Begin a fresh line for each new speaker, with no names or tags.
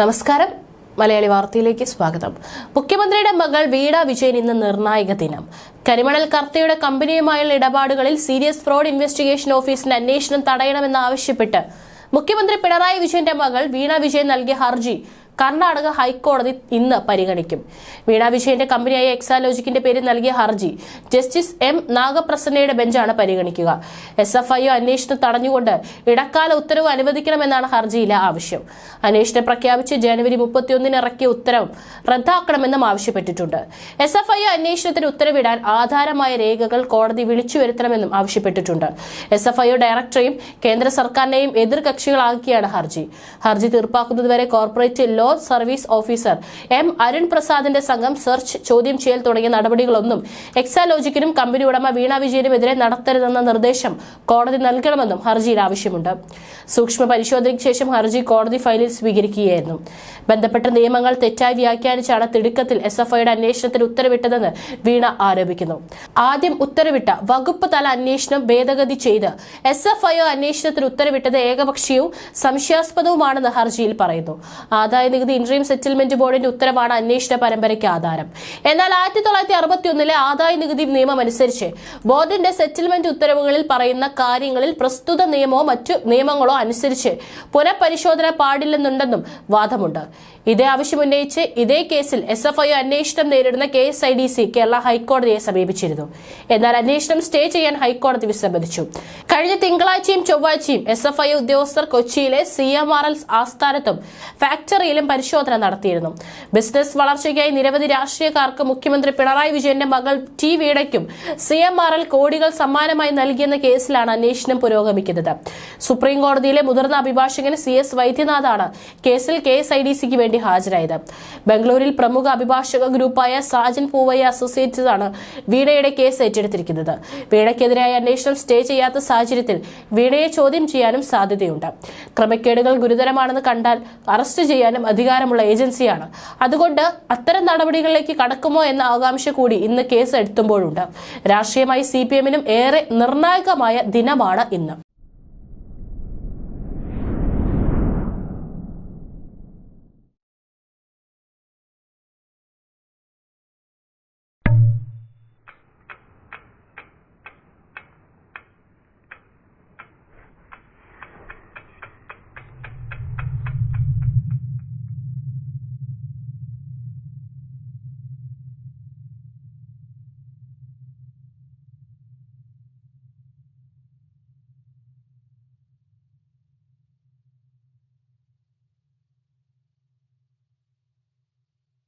നമസ്കാരം. മലയാളി വാർത്തയിലേക്ക് സ്വാഗതം. മുഖ്യമന്ത്രിയുടെ മകൾ വീണ വിജയൻ ഇന്ന് നിർണായക ദിനം. കരിമണൽ കർത്തയുടെ കമ്പനിയുമായുള്ള ഇടപാടുകളിൽ സീരിയസ് ഫ്രോഡ് ഇൻവെസ്റ്റിഗേഷൻ ഓഫീസിന്റെ അന്വേഷണം തടയണമെന്നാവശ്യപ്പെട്ട് മുഖ്യമന്ത്രി പിണറായി വിജയന്റെ മകൾ വീണ വിജയൻ നൽകിയ ഹർജി കർണാടക ഹൈക്കോടതി ഇന്ന് പരിഗണിക്കും. വീണ വിജയന്റെ കമ്പനിയായ എക്സാലോജിക്കിന്റെ പേരിൽ നൽകിയ ഹർജി ജസ്റ്റിസ് എം നാഗപ്രസന്നയുടെ ബെഞ്ചാണ് പരിഗണിക്കുക. എസ് എഫ് ഐ അന്വേഷണം തടഞ്ഞുകൊണ്ട് ഇടക്കാല ഉത്തരവ് അനുവദിക്കണമെന്നാണ് ഹർജിയിലെ ആവശ്യം. അന്വേഷണം പ്രഖ്യാപിച്ച് ജനുവരി മുപ്പത്തിയൊന്നിന് ഇറക്കിയ ഉത്തരവ് റദ്ദാക്കണമെന്നും ആവശ്യപ്പെട്ടിട്ടുണ്ട്. എസ് എഫ് ഐ അന്വേഷണത്തിന് ഉത്തരവിടാൻ ആധാരമായ രേഖകൾ കോടതി വിളിച്ചു വരുത്തണമെന്നും ആവശ്യപ്പെട്ടിട്ടുണ്ട്. എസ് എഫ് ഐ ഡയറക്ടറെയും കേന്ദ്ര സർക്കാരിനെയും എതിർകക്ഷികളാക്കിയാണ് ഹർജി. ഹർജി തീർപ്പാക്കുന്നതുവരെ corporate law service officer M Arun പ്രസാദിന്റെ സംഘം സെർച്ച് ചോദ്യം ചെയ്യൽ തുടങ്ങിയ നടപടികളൊന്നും എക്സാലോജിക്കിനും കമ്പനി ഉടമ വീണ വിജയനുമെതിരെ നടത്തരുതെന്ന നിർദ്ദേശം കോടതി നൽകണമെന്നും ഹർജിയിൽ ആവശ്യമുണ്ട്. സൂക്ഷ്മ പരിശോധനയ്ക്ക് ശേഷം ഹർജി കോടതി ഫയലിൽ സ്വീകരിക്കുകയായിരുന്നു. ബന്ധപ്പെട്ട നിയമങ്ങൾ തെറ്റായി വ്യാഖ്യാനിച്ചാണ് തിടുക്കത്തിൽ എസ് എഫ് ഐയുടെ അന്വേഷണത്തിന് ഉത്തരവിട്ടതെന്ന് വീണ ആരോപിക്കുന്നു. ആദ്യം ഉത്തരവിട്ട വകുപ്പ് തല അന്വേഷണം ഭേദഗതി ചെയ്ത് എസ് എഫ് ഐ അന്വേഷണത്തിന് ഉത്തരവിട്ടത് ഏകപക്ഷീയവും സംശയാസ്പദവുമാണെന്ന് ഹർജിയിൽ പറയുന്നു. ആദായ നികുതി ഇൻട്രീം സെറ്റിൽമെന്റ് ബോർഡിന്റെ ഉത്തരവാണ് അന്വേഷണ പരമ്പരയ്ക്ക് ആധാരം. എന്നാൽ ആയിരത്തി തൊള്ളായിരത്തി അറുപത്തി ഒന്നിലെ ആദായ നികുതി നിയമം അനുസരിച്ച് ബോർഡിന്റെ സെറ്റിൽമെന്റ് ഉത്തരവുകളിൽ പറയുന്ന കാര്യങ്ങളിൽ പ്രസ്തുത നിയമമോ മറ്റു നിയമങ്ങളോ അനുസരിച്ച് പുനഃപരിശോധന പാടില്ലെന്നുണ്ടെന്നും വാദമുണ്ട്. ഇതേ ആവശ്യമുന്നയിച്ച് ഇതേ കേസിൽ എസ് എഫ് ഐ അന്വേഷണം നേരിടുന്ന K S I D C Kerala ഹൈക്കോടതിയെ സമീപിച്ചിരുന്നു. എന്നാൽ അന്വേഷണം സ്റ്റേ ചെയ്യാൻ ഹൈക്കോടതി വിസമ്മതിച്ചു. കഴിഞ്ഞ തിങ്കളാഴ്ചയും ചൊവ്വാഴ്ചയും എസ് എഫ് ഐ ഉദ്യോഗസ്ഥർ കൊച്ചിയിലെ സി എം ആർ എൽ ആസ്ഥാനത്തും ഫാക്ടറിയിലും പരിശോധന നടത്തിയിരുന്നു. ബിസിനസ് വളർച്ചയ്ക്കായി നിരവധി രാഷ്ട്രീയക്കാർക്ക് മുഖ്യമന്ത്രി പിണറായി വിജയന്റെ മകൾ ടി വീടയ്ക്കും സി എം ആർ എൽ കോടികൾ സമ്മാനമായി നൽകിയെന്ന കേസിലാണ് അന്വേഷണം പുരോഗമിക്കുന്നത്. സുപ്രീം കോടതിയിലെ മുതിർന്ന അഭിഭാഷകൻ സി എസ് വൈദ്യനാഥാണ് കേസിൽ കെ എസ് ഐ ഡി സിക്ക് വേണ്ടി ഹാജരായത്. ബംഗളൂരിൽ പ്രമുഖ അഭിഭാഷക ഗ്രൂപ്പായ സാജൻ പൂവയ്യ അസോസിയേറ്റ്സ് ആണ് വീണയുടെ കേസ് ഏറ്റെടുത്തിരിക്കുന്നത്. വീണയ്ക്കെതിരായ അന്വേഷണം സ്റ്റേ ചെയ്യാത്ത സാഹചര്യത്തിൽ വീണയെ ചോദ്യം ചെയ്യാനും സാധ്യതയുണ്ട്. ക്രമക്കേടുകൾ ഗുരുതരമാണെന്ന് കണ്ടാൽ അറസ്റ്റ് ചെയ്യാനും അധികാരമുള്ള ഏജൻസിയാണ്. അതുകൊണ്ട് അത്തരം നടപടികളിലേക്ക് കടക്കുമോ എന്ന ആകാംക്ഷ കൂടി ഇന്ന് കേസ് എടുത്തുമ്പോഴുണ്ട്. രാഷ്ട്രീയമായി സി ഏറെ നിർണായകമായ ദിനമാണ് ഇന്ന്.